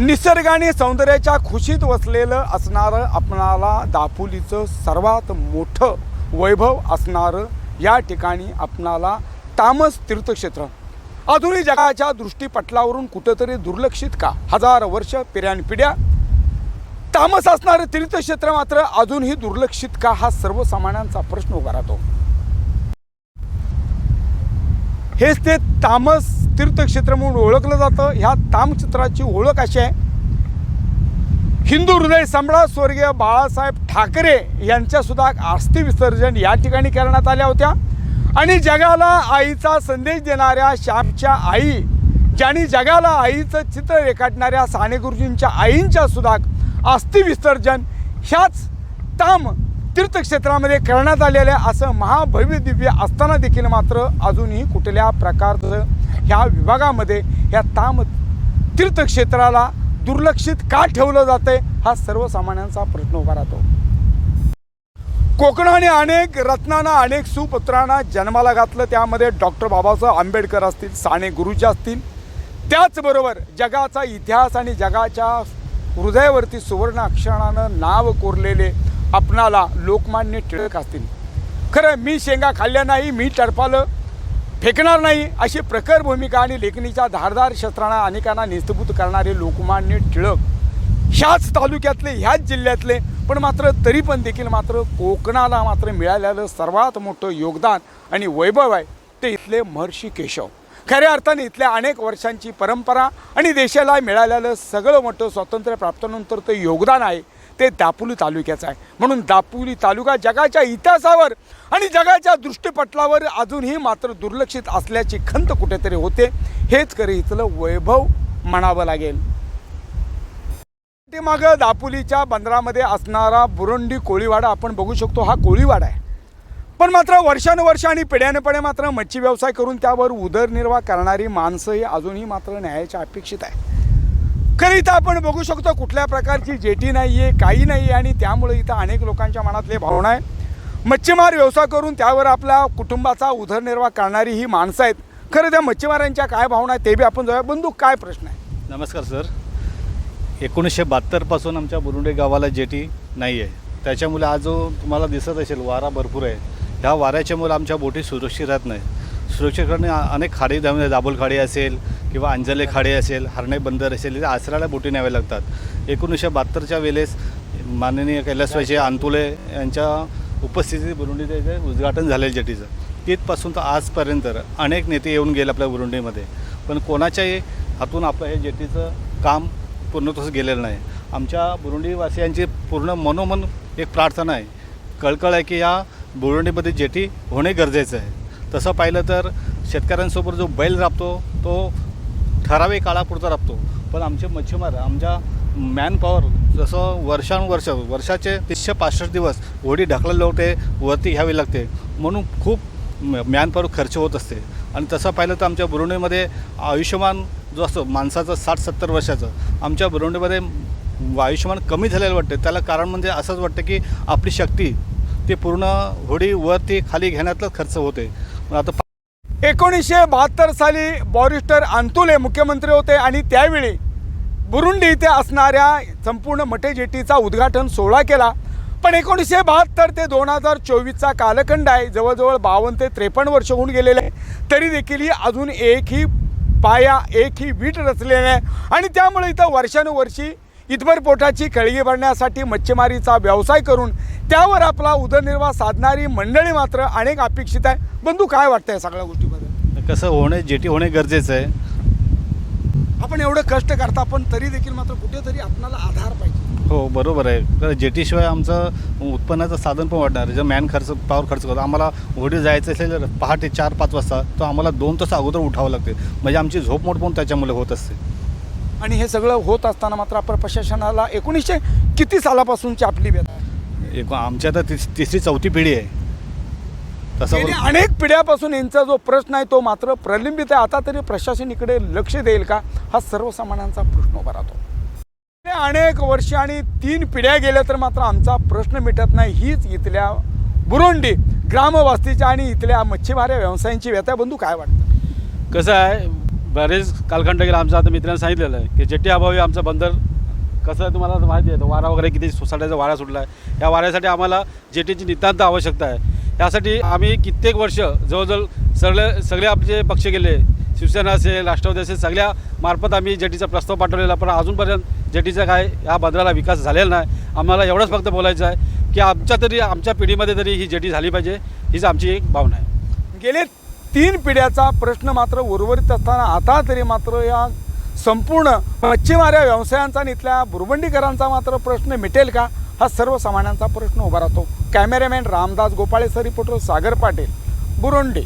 निसर्गाने सौंदर्याच्या खुशीत वसलेलं असणारं आपणाला दापोलीचं सर्वात मोठं वैभव असणारं या ठिकाणी आपणाला तामस तीर्थक्षेत्र. आधुनिक जगाच्या दृष्टीपटलावरून कुठंतरी दुर्लक्षित का? हजार वर्ष पिढ्यानपिढ्या. तामस असणारं तीर्थक्षेत्र मात्र अजूनही दुर्लक्षित का? हा सर्वसामान्यांचा प्रश्न उभा राहतो. हेच ते तामस तीर्थक्षेत्र म्हणून ओळखलं जातं. ह्या तामचित्राची ओळख अशी आहे. हिंदू हृदय सम्राट स्वर्गीय बाळासाहेब ठाकरे यांच्यासुद्धा अस्थि विसर्जन या ठिकाणी करण्यात आल्या होत्या. आणि जगाला आईचा संदेश देणाऱ्या श्यामच्या आई ज्यांनी जगाला आईचं चित्र रेखाटणाऱ्या साने गुरुजींच्या आईंच्या सुद्धा अस्थि विसर्जन ह्याच ताम तीर्थक्षेत्रामध्ये करण्यात आलेलं आहे. असं महाभव्य दिव्य असताना देखील मात्र अजूनही कुठल्या प्रकारचं ह्या विभागामध्ये ह्या ताम तीर्थक्षेत्राला दुर्लक्षित का ठेवलं जाते हा सर्वसामान्यांचा प्रश्न उभा राहतो. कोकणाने अनेक रत्नांना अनेक सुपुत्रांना जन्माला घातलं. त्यामध्ये डॉक्टर बाबासाहेब आंबेडकर असतील साने गुरुजी असतील. त्याचबरोबर जगाचा इतिहास आणि जगाच्या हृदयावरती सुवर्ण अक्षरानं नाव कोरलेले आपणाला लोकमान्य टिळक असतील. खरं मी शेंगा खाल्ल्या नाही मी टरपालं फेकणार नाही अशी प्रखर भूमिका आणि लेखणीच्या धारदार शस्त्रांना अनेकांना निस्तभूत करणारे लोकमान्य टिळक ह्याच तालुक्यातले ह्याच जिल्ह्यातले पण मात्र तरी पण देखील मात्र कोकणाला मात्र मिळालेलं सर्वात मोठं योगदान आणि वैभव आहे ते इथले महर्षी केशव. खऱ्या अर्थाने इथल्या अनेक वर्षांची परंपरा आणि देशाला मिळालेलं सगळं मोठं स्वातंत्र्य प्राप्तानंतर ते योगदान आहे. ते दापोली तालुक्याचं आहे. म्हणून दापोली तालुका जगाच्या इतिहासावर आणि जगाच्या दृष्टीपटलावर अजूनही मात्र दुर्लक्षित असल्याची खंत कुठेतरी होते. हेच खरं इथलं वैभव म्हणावं लागेल. मागं दापोलीच्या बंदरामध्ये असणारा बुरंडी कोळीवाडा आपण बघू शकतो. हा कोळीवाडा आहे. पण मात्र वर्षानुवर्ष आणि पिढ्यानपिढ्या मात्र मच्छी व्यवसाय करून त्यावर उदरनिर्वाह करणारी माणसंही अजूनही मात्र न्यायाच्या अपेक्षित आहे खरं इथं आपण बघू शकतो कुठल्या प्रकारची जेटी नाही आहे काही नाही आहे आणि त्यामुळे इथं अनेक लोकांच्या मनातले भावना आहे मच्छीमार व्यवसाय करून त्यावर आपल्या कुटुंबाचा उदरनिर्वाह करणारी ही माणसं आहेत. खरं त्या मच्छीमारांच्या काय भावना आहेत ते बी आपण जाऊया बंधू काय प्रश्न आहे? नमस्कार सर. एकोणीसशे बहात्तरपासून आमच्या बुरुंडे गावाला जेटी नाही आहे त्याच्यामुळे आज जो तुम्हाला दिसत असेल वारा भरपूर आहे. ह्या वाऱ्याच्यामुळे आमच्या बोटी सुरक्षित राहत नाही सुरक्षित करणे अनेक खाडी दाबोल खाडी असेल किंवा अंजले खाडे असेल हरणे बंदर असेल इथे आसराला बोटी न्याव्या लागतात. एकोणीसशे बहात्तरच्या वेळेस माननीय कैलासवाचे आंतुले यांच्या उपस्थितीत बुरुंडीचं इथे उद्घाटन झालेलं जेटीचं. तिथपासून तर आजपर्यंत अनेक नेते येऊन गेले आपल्या बुरुंडीमध्ये. पण कोणाच्याही हातून आपलं हे जेटीचं काम पूर्णतः गेलेलं नाही. आमच्या बुरुंडीवासियांची पूर्ण मनोमन एक प्रार्थना आहे. कळकळ आहे की या बुरुंडीमध्ये जेटी होणे गरजेचं आहे. तसं पाहिलं तर शेतकऱ्यांसोबत जो बैल राबतो तो ठराविक काळापुरता राबतो पण आमचे मच्छीमार आमच्या मॅनपॉवर जसं वर्षानुवर्ष वर्षाचे तीसशे पासष्ट दिवस होडी ढकलेले होते वरती घ्यावी लागते. म्हणून खूप मॅनपॉवर खर्च होत असते. आणि तसं पाहिलं तर आमच्या बुरुंडीमध्ये आयुष्यमान जो असतो माणसाचं साठ सत्तर वर्षाचं आमच्या बुरुंडीमध्ये आयुष्यमान कमी झालेलं वाटतं. त्याला कारण म्हणजे असंच वाटतं की आपली शक्ती ते पूर्ण होडी वरती खाली घेण्यातलाच खर्च होते आता एकोणीसशे बहात्तर साली बॉरिस्टर अंतुले मुख्यमंत्री होते आणि त्यावेळी बुरुंडी इथे असणाऱ्या संपूर्ण मटे जेटीचा उद्घाटन सोहळा केला. पण एकोणीसशे बहात्तर ते दोन हजार चोवीसचा कालखंड आहे. जवळजवळ बावन्न ते त्रेपन्न वर्ष होऊन गेलेले आहे. तरी देखील ही अजून एकही पाया एकही वीट रचलेली आहे. आणि त्यामुळे इथं वर्षानुवर्षी इतभर पोटाची कळगी भरण्यासाठी मच्छीमारीचा व्यवसाय करून त्यावर आपला उदरनिर्वाह साधणारी मंडळी मात्र अनेक अपेक्षित आहे. बंधू काय वाटतंय सगळ्या गोष्टी? कसं होणे जेटी होणे गरजेचं आहे. आपण एवढं कष्ट करता पण तरी देखील मात्र कुठेतरी आपल्याला आधार पाहिजे. हो बरोबर आहे. तर जेटीशिवाय आमचं उत्पन्नाचं साधन पण वाढणार जर मॅन खर्च पावर खर्च करतो आम्हाला होडी जायचं असेल तर पहाटे चार पाच वाजता तर आम्हाला दोन तास अगोदर उठावं लागते. म्हणजे आमची झोपमोड पण त्याच्यामुळे होत असते. आणि हे सगळं होत असताना मात्र आपण प्रशासनाला एकोणीसशे किती सालापासूनची आपली व्यथा एक आमच्या तर तिस तिसरी चौथी पिढी आहे. गेल्या अनेक पिढ्यापासून यांचा जो प्रश्न आहे तो मात्र प्रलंबित आहे. आता तरी प्रशासन इकडे लक्ष देईल का? हा सर्वसामान्यांचा प्रश्न उभा राहतो. गेल्या अनेक वर्ष आणि तीन पिढ्या गेल्या तर मात्र आमचा प्रश्न मिटत नाही. हीच इथल्या बुरोंडी ग्रामवस्तीच्या आणि इथल्या मच्छीमार व्यवसायांची व्यथा. बंधू काय वाटतं? कसं आहे बरेच कालखंड गेला. आमचं आता मित्रांनी सांगितलेलं आहे की जेटी अभावी आमचं बंदर कसं आहे तुम्हाला माहिती आहे? वारा वगैरे किती सोसाट्याचा वारा सुटला आहे. या वाऱ्यासाठी आम्हाला जेटीची नितांत आवश्यकता आहे. यासाठी आम्ही कित्येक वर्ष जवळजवळ सगळे सगळे आमचे पक्ष गेले शिवसेना असेल राष्ट्रवादी असेल सगळ्या मार्फत आम्ही जेटीचा प्रस्ताव पाठवलेला पण अजूनपर्यंत जेटीचा काय या बंदराला विकास झालेला नाही. आम्हाला एवढंच फक्त बोलायचं आहे की आमच्या तरी आमच्या पिढीमध्ये तरी ही जेटी झाली पाहिजे हीच आमची एक भावना आहे. गेले तीन पिढ्याचा प्रश्न मात्र उर्वरित असताना आता तरी मात्र या संपूर्ण मच्छीमाऱ्या व्यवसायांचा आणि इथल्या बुरबंडीकरांचा मात्र प्रश्न मिटेल का? हा सर्वसामान्यांचा प्रश्न उभा राहतो. Cameraman Ramdas Gopale sir reporter Sagar Patil Burundi.